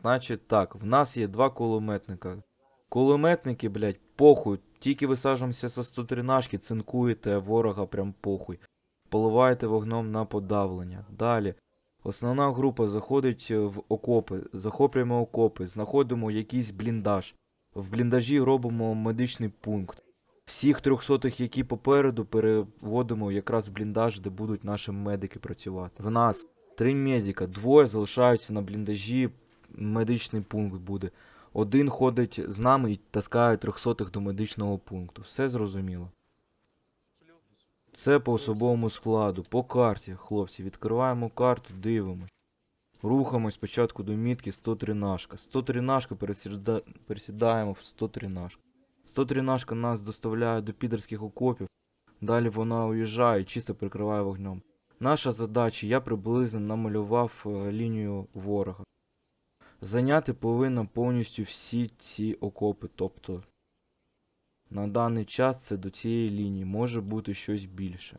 Значить так, в нас є два кулеметника. Кулеметники, блядь, похуй. Тільки висаджуємося со 113, цинкуєте ворога прям похуй. Поливаєте вогнем на подавлення. Далі. Основна група заходить е, в окопи, захоплюємо окопи, знаходимо якийсь бліндаж. В бліндажі робимо медичний пункт. Всіх трьохсотих, які попереду, переводимо якраз в бліндаж, де будуть наші медики працювати. В нас три медика, двоє залишаються на бліндажі, медичний пункт буде. Один ходить з нами і таскає трьохсотих до медичного пункту. Все зрозуміло. Це по особовому складу, по карті, хлопці. Відкриваємо карту, дивимось. Рухаємось спочатку до мітки 113. 113 пересіда... пересідаємо в 113. 113 нас доставляє до підерських окопів. Далі вона уїжджає чисто прикриває вогнем. Наша задача, я приблизно намалював е, лінію ворога. Зайняти повинна повністю всі ці окопи. Тобто на даний час це до цієї лінії може бути щось більше.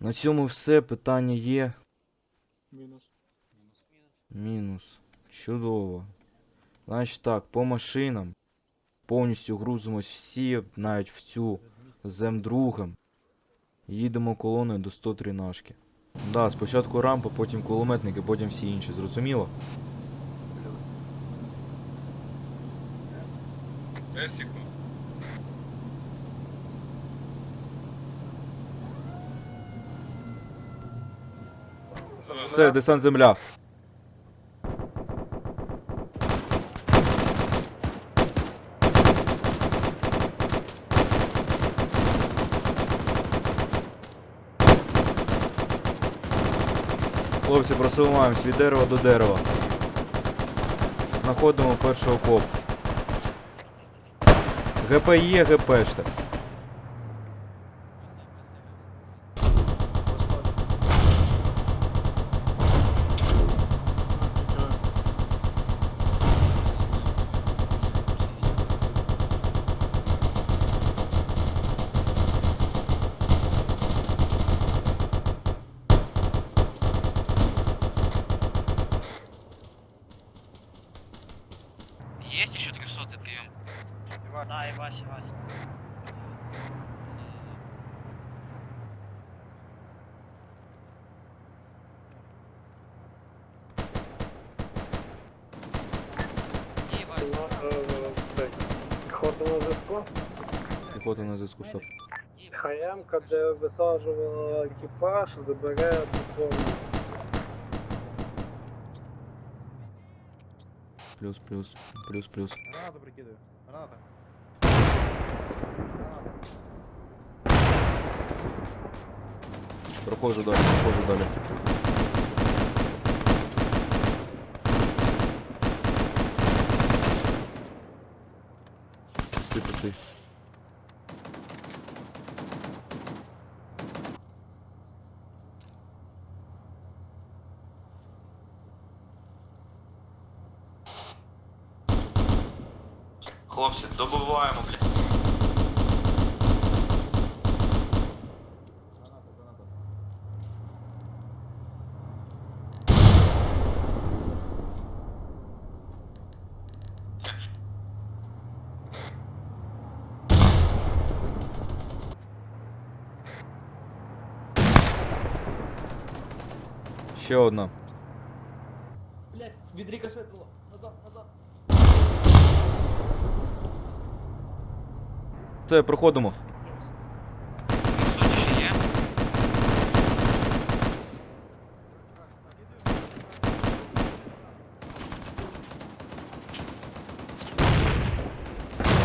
На цьому все. Питання є. Мінус. Мінус. Чудово. Значить так, по машинам. Повністю грузимось всі, навіть в цю земдрugом. Їдемо колоною до 113. Да, спочатку рампа, потім кулеметники, потім всі інші. Зрозуміло? Все, десант земля. Хлопці, просуваємось від дерева до дерева. Знаходимо перший окоп. ГП є, ГП ж Піхота на зв'язку. Піхота на зв'язку штаб. ХМ-ка, де висаджувала екіпаж, забере диплом. Плюс, плюс, плюс, плюс. Гранату прикидываю. Граната. Граната. Проходжу далі, проходжу далі. Пусти, пусти. Хлопці, добиваємо, Ще одна. Блять, відрикошетило. Назад, назад. Це, проходимо.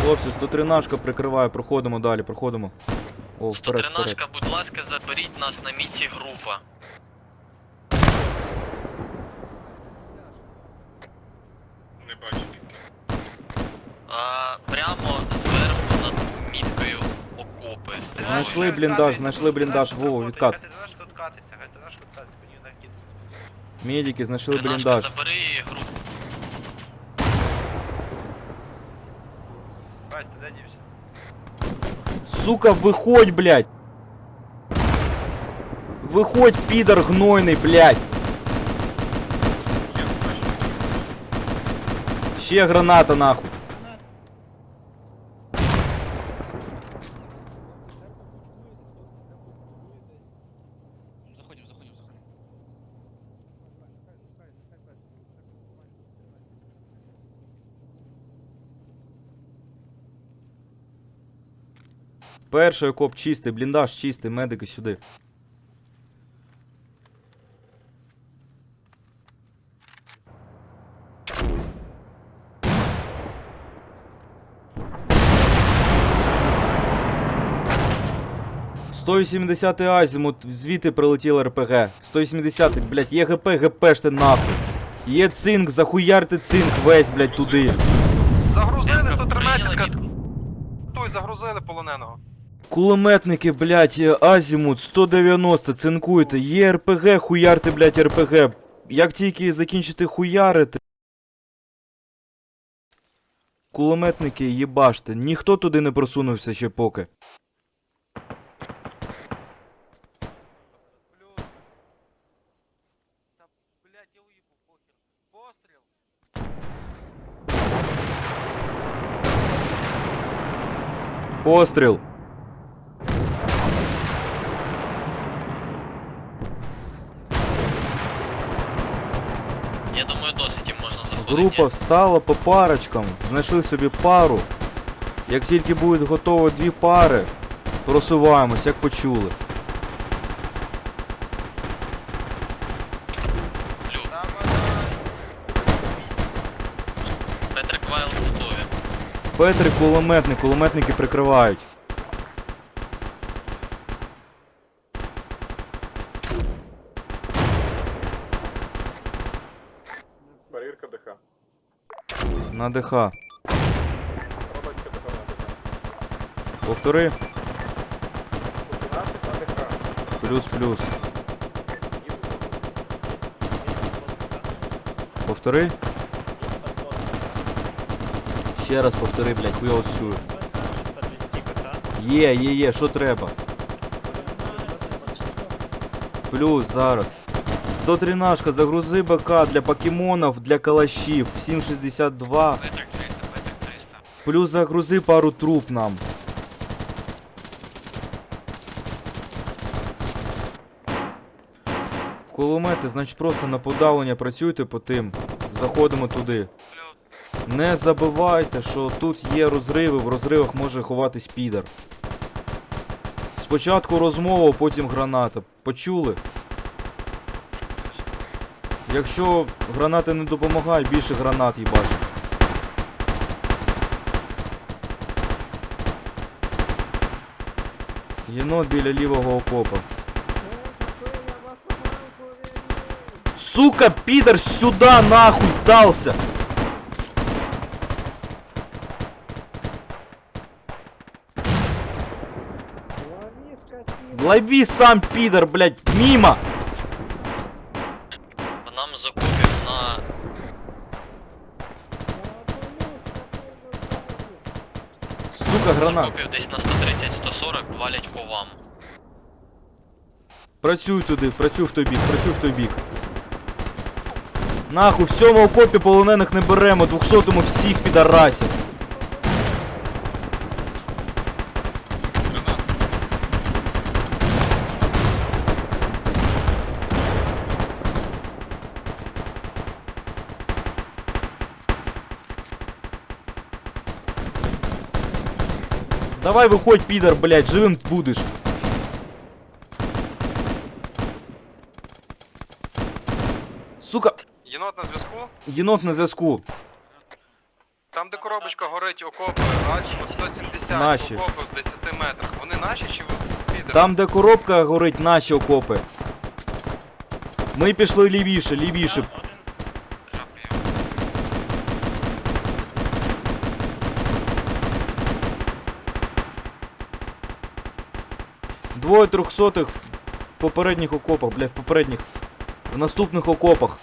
Хлопці, 113 прикриває, проходимо далі, проходимо. О, вперед, вперед. 113, будь ласка, заберіть нас на місці група. прямо зверху над міткою окопи. Знайшли бліндаж, знайшли бліндаж, Вова, відкат. Хай тут катиться, хай тут катиться, мені накид. Медики знайшли 13, бліндаж. забери групу. Вась, ти де дівся? Сука, виходь, блядь! Виходь, підар гнойний, блядь! Я бачу. Ще граната нахуй. Перший окоп чистий, бліндаж чистий, медики сюди. «180 азімут, звідти прилетів РПГ. 180, блядь, є ГП, ГПште нахуй. Є цинк, захуярте цинк весь, блядь, туди. Загрузили 113 місце. Той, загрузили полоненого. Кулеметники, блядь, е, Азімут 190, цинкуйте. Є РПГ, хуярте, блядь, РПГ. Як тільки закінчите хуярити. Кулеметники, їбаште. Ніхто туди не просунувся ще поки. Постріл. Група встала по парочкам, знайшли собі пару. Як тільки будуть готові дві пари, просуваємось, як почули. Петрик Вайл готові. Петрик кулеметник, кулеметники прикривають. На ДХ. Повтори. 11 на Плюс-плюс. Повтори. Ще раз повтори, блядь, хуя чую. Є, є, є, що треба? Плюс зараз. 113, загрузи БК для покемонів, для калашів. 762. Петрик 300, Петрик 300. Плюс загрузи пару труп нам. Кулемети, значить просто на подавлення працюйте по тим. Заходимо туди. Не забувайте, що тут є розриви, в розривах може ховатись підар. Спочатку розмова, потім граната. Почули? Якщо гранати не допомагають, більше гранат їбашить. Єнот біля лівого окопа. Сука, підар, сюда нахуй сдался! Лови сам, пидор, блядь, мимо! Нам з окопів на Сука, гранат. окопів десь на 130-140 валять по вам. Працюй туди, працюй в той бік, працюй в той бік. Нахуй, в сьому окопі полонених не беремо, 200-му всіх підарасів. Давай виходь, підар, блядь, живим будеш. Сука, Єнот на зв'язку. єнот на зв'язку. Там, де коробочка горить окопи, бачиш, 170 Наші. окопи в 10 метрах. Вони наші чи піде? Там, де коробка горить, наші окопи. Ми пішли лівіше, лівіше. Двоє трьохсотих в попередніх окопах, бля, в попередніх. В наступних окопах.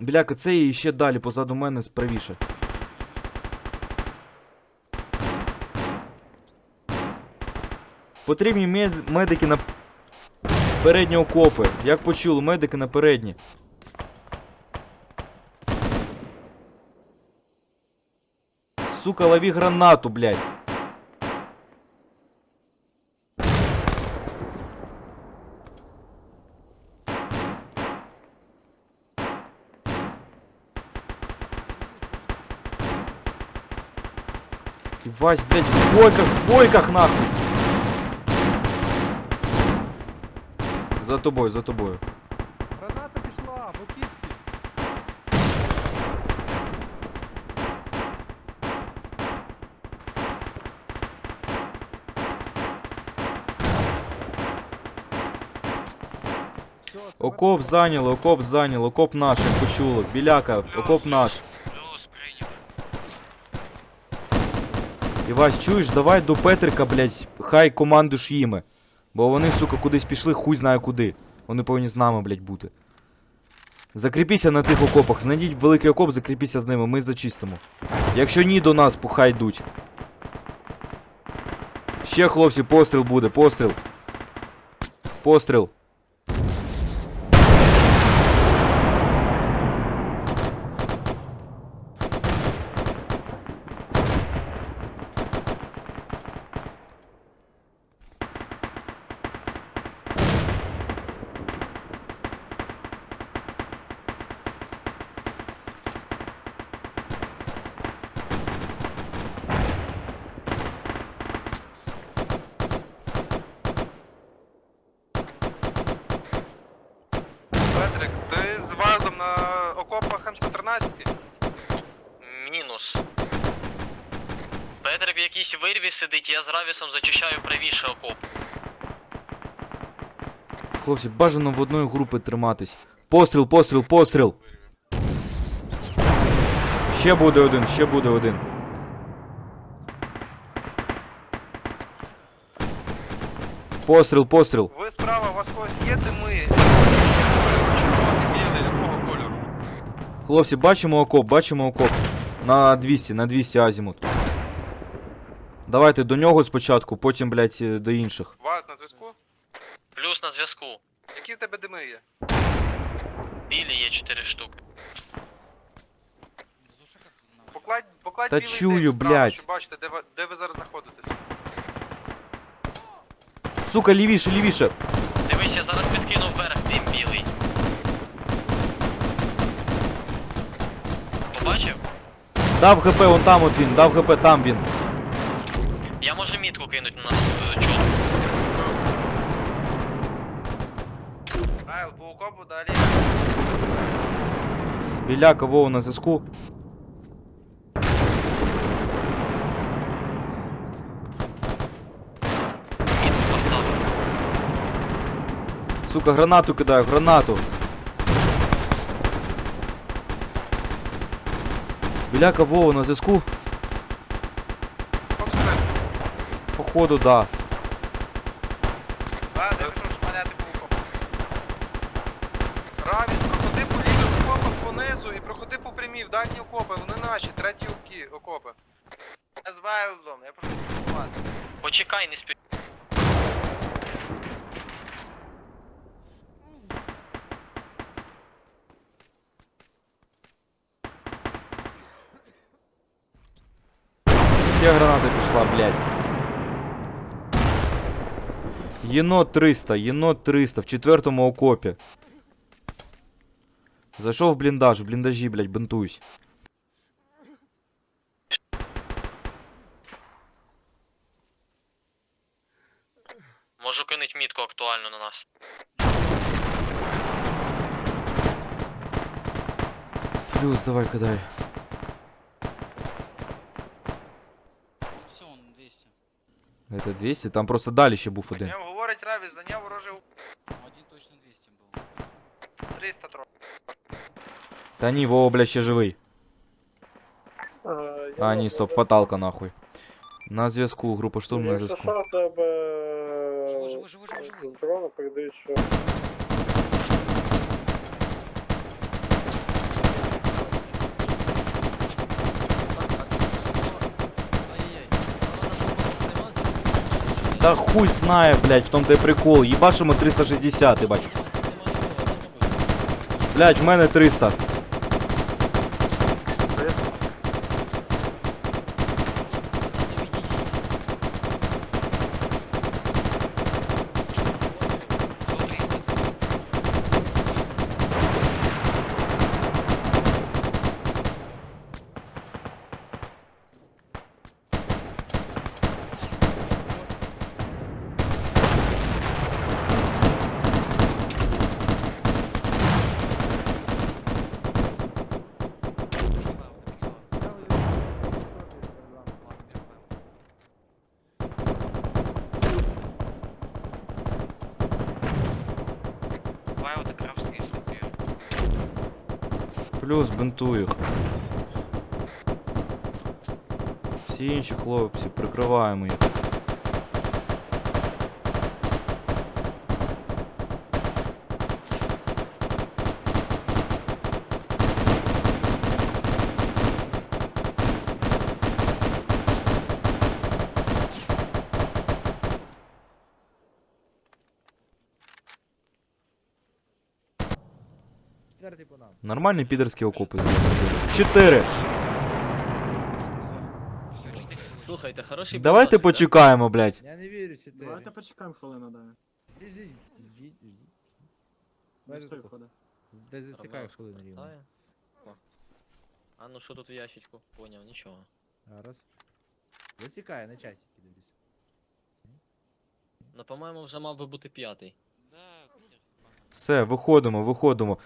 Бляка, це і ще далі, позаду мене правіше. Потрібні медики на передні окопи. Як почули, медики на передні. Сука, лови гранату, блядь. Ты, Вась, блядь, в двойках, в двойках, нахуй. За тобою, за тобою. Окоп зайняли, окоп зайняли, окоп наш, як почули. Біляка, окоп наш. Івась, чуєш, давай до Петрика, блядь, хай командуш їми. Бо вони, сука, кудись пішли, хуй знає куди. Вони повинні з нами, блядь, бути. Закріпіся на тих окопах, знайдіть великий окоп, закріпіся з ними, ми зачистимо. Якщо ні, до нас пухай йдуть. Ще, хлопці, постріл буде, постріл. Постріл. Петрик, ти з Вардом на окопах М113? Мінус. Петрик в якійсь вирві сидить, я з Равісом зачищаю правіше окоп. Хлопці, бажано в одної групи триматись. Постріл, постріл, постріл. Ще буде один, ще буде один. Постріл, постріл. Ви справа, у вас когось є дими? Хлопці, бачимо окоп, бачимо окоп. На 200, на 200 азімут. Давайте до нього спочатку, потім, блядь, е, до інших. Вард на зв'язку? Плюс на зв'язку. Які в тебе дими є? Білі є 4 штуки. Покладь, покладь Та білий чую, дим справа, блядь. щоб бачите, де ви, де ви зараз знаходитесь. Сука, лівіше, лівіше. Дивись, я зараз підкину вверх, дим білий. Побачив? Дав ГП, он там от він, дав ГП, там він. Я можу мітку кинуть на нас е, чорт. Айл, по окопу далі. Біляка, Вова на зв'язку. Мітку поставив. Сука, гранату кидаю, гранату. Біляка, Вова на зв'язку. Походу, да. А, де що? Равіс, проходи по лівих окопах понизу і проходи по прямій в дальні окопи, вони наші, треті окі- окопи. Я з Вайлдом, я прошу. Почекай, не спі... граната пішла, блядь. Єнот 300, єнот 300 в четвертому окопі. Зайшов в бліндаж, в бліндажі, блядь, бинтуюсь. Можу кинуть мітку актуальну на нас. Плюс, давай, кидай. Это 200, там просто далі ще був один. Ньому говорить Равіс, зайняв ворожий Один точно 200 был. 300 трохи. Та ні, Вова, бля, ще живий. А, я А, ні, стоп, фаталка нахуй. На зв'язку, група штурм на Якщо зв'язку. що, в тебе Живо, живо, живо, живо, живо. з дрона передають, що Ай-яй-яй. Справа на футбол нема, зараз. Та хуй знає, блядь, в том той прикол. Їбашимо 360, ебать. Блядь, в мене 300. Плюс збинтую. Всі інші хлопці, прикриваємо їх. Нормальні підерські окопи. Чотири. Слухайте, хороший Давайте да? почекаємо, блядь. Я не вірю, чотири. Давайте почекаємо хвилину, да. Не Давайте стой тако. входить. Десь засікаю хвилину рівно. Літає. О. А ну що тут в ящичку? Поняв, нічого. Раз. Засікає, на часики дивлюсь. Ну, по-моєму, вже мав би бути п'ятий. Все, виходимо, виходимо.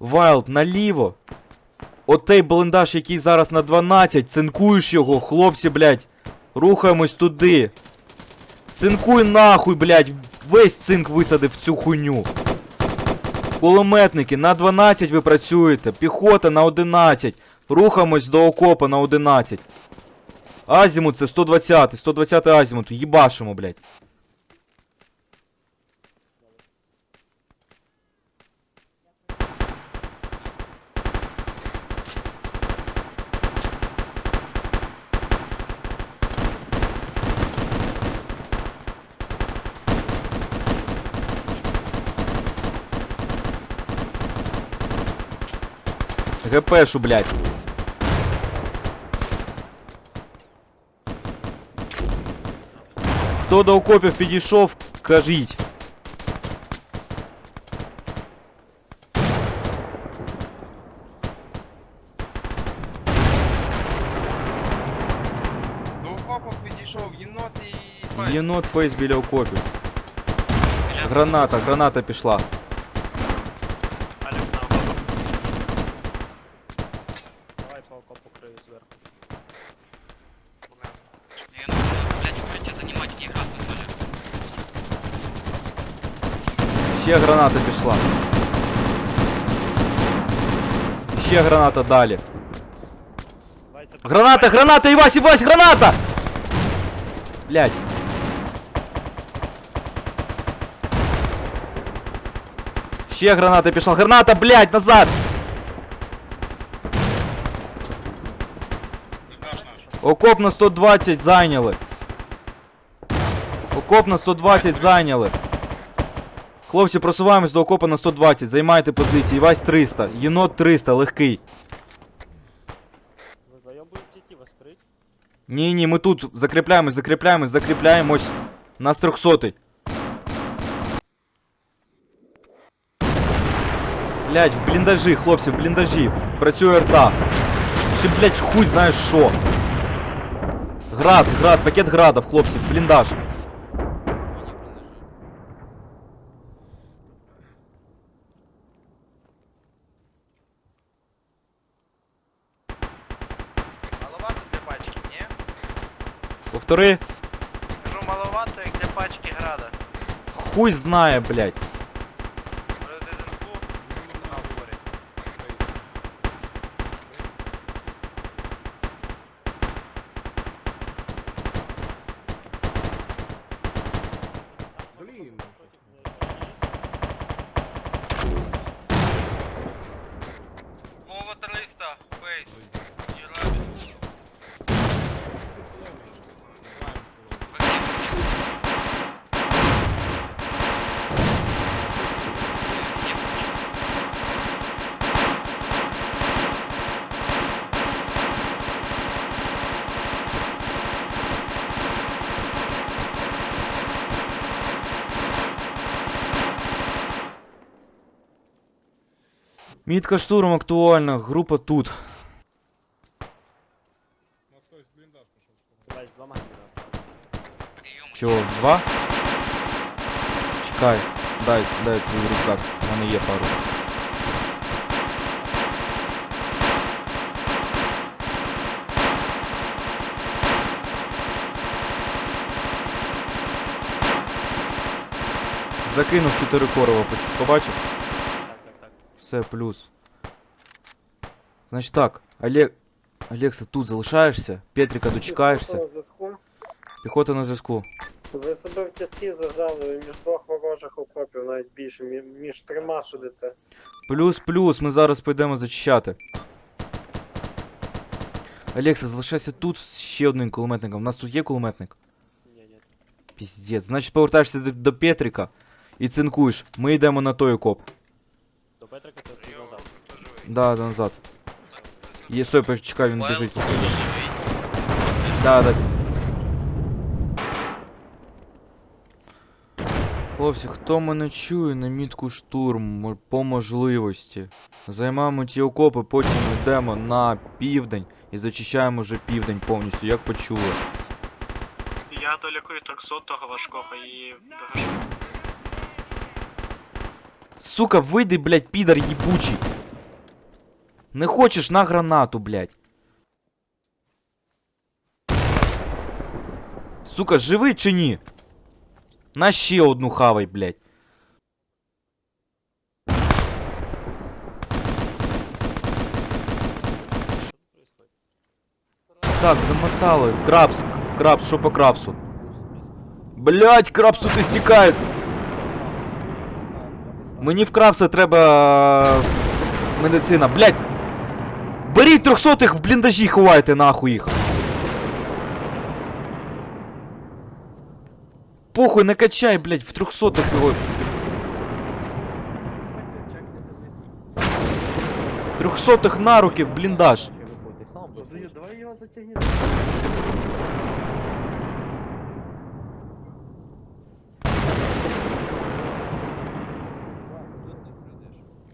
Вайлд, наліво. Отей бліндаж, який зараз на 12, цинкуєш його, хлопці, блядь. Рухаємось туди. Цинкуй нахуй, блядь. Весь цинк висадив в цю хуйню. Кулеметники, на 12 ви працюєте. Піхота на 11. Рухаємось до окопа на 11. Азімут це 120, 120 азімут. Їбашимо, блядь. ГПшу, блядь. Хто до окопів підійшов, кажіть. До окопу підійшов єнот і файт. Єнот фейс біля окопів. Граната, граната пішла. Ще граната пішла. Ще граната далі. Граната, граната, Івась, Івась, граната! Блять. Ще граната пішла. Граната, блять, назад! Окоп на 120 зайняли. Окоп на 120 зайняли. Хлопці, просуваємось до окопа на 120, займайте позиції. Вась 300, єнот 300, легкий. Ви вдвоєм будете йти, вас крить? Ні, ні, ми тут закріпляємось, закріпляємось, закріпляємось. Нас 300. Блять, в бліндажі, хлопці, в бліндажі. Працює рта. Ще, блять, хуй знаєш що. Град, град, пакет градов, хлопці, бліндаж. Маловато для пачки, ні? Повтори. Кажу, маловато, як для пачки града. Хуй знає, блять. Може ти інфу на опорі. Блін. Вова 300, фейс. Мітка штурм актуальна, група тут. Чого, два? Чекай, дай, дай твій рюкзак, у мене є пару. Закинув 4 корова, побачив? Так. Плюс. Значить так, Олег. Олекса, тут залишаєшся, Петрика дочекаєшся. Піхота на зв'язку. Ви себе в тяскі зажали між двох ворожих окопів, навіть більше, між трьома сидите. Плюс-плюс, ми зараз підемо зачищати. Олекса, залишайся тут з ще одним кулеметником. У нас тут є кулеметник? Ні, ні. Піздець. Значить повертаєшся до, до Петрика і цинкуєш. Ми йдемо на той окоп. До Петрика це тут назад. Да, да, назад. Є, стой, почекай, він біжить. Да, да. Хлопці, хто мене чує на мітку штурм по можливості. Займаємо ті окопи, потім йдемо на південь і зачищаємо вже південь повністю, як почули. Я долікую 300-го важкого і Сука, вийди, блядь, підар їбучий. Не хочеш на гранату, блядь. Сука, живий чи ні? На ще одну хавай, блядь. Так, замотали. Крабс, крабс, що по крабсу? Блять, крабс тут істікає. Мені в крабса треба е, медицина. Блять! Беріть трьохсотих в бліндажі ховайте нахуй їх. Похуй, не качай, блять, в трьохсотих його. Трьохсотих на руки в бліндаж. Давай його затягни.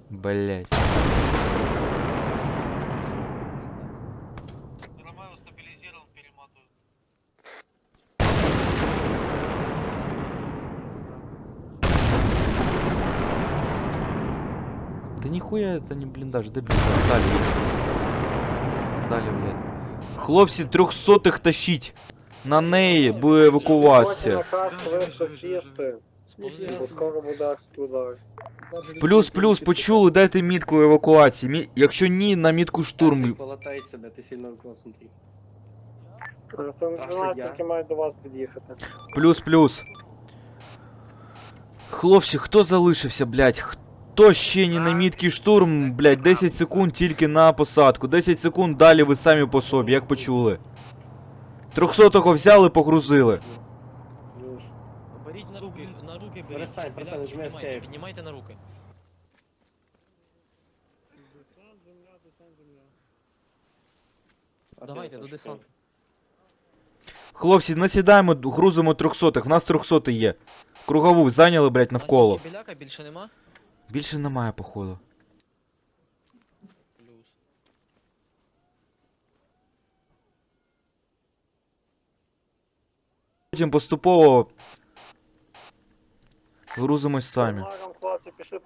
Блять. нихуя это не блиндаж, де блиндаж? Далі. Далі, блядь. Хлопці, трьохсотих тащіть. На неї буде евакуація. наказ вийшов чисти, Сповзи. бо скоро буде удар. Плюс, плюс, почули, дайте мітку евакуації. Мі... Якщо ні, на мітку штурм. Полатай себе, ти сильно концентрій. Тринадцятки мають до вас під'їхати. Плюс, плюс. Хлопці, хто залишився, блядь? Хто ще не на мітки штурм, блядь, 10 секунд тільки на посадку. 10 секунд далі ви самі по собі, як почули. Трьохсотого взяли, погрузили. Беріть на руки, на руки беріть. Перестань, перестань, піднімайте, escape. піднімайте на руки. Давайте, до десанту. Хлопці, насідаємо, грузимо трьохсотих. У нас трьохсотий є. Кругову зайняли, блядь, навколо. Біляка більше нема? Більше немає, походу. Плюс. Потім поступово грузимось самі. Хлопці, пішли.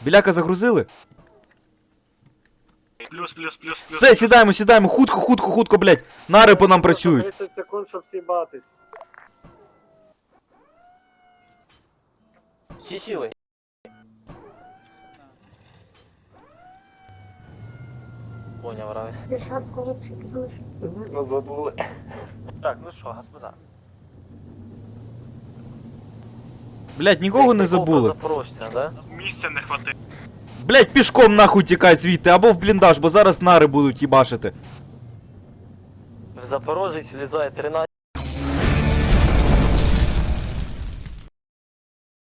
Біляка загрузили? Плюс, плюс, плюс, плюс. Все, сідаємо, сідаємо, хутко, хутко, хутко, блядь. Нари по нам працюють. 30 секунд, щоб сібатись. Всі сіли. Поняв, Равис. Забули. Так, ну що, господа. Блядь, нікого не забули. Запорожця, да? Місця не хватить. Блядь, пішком нахуй тікай звідти, або в бліндаж, бо зараз нари будуть їбашити. В Запорожець влізає 13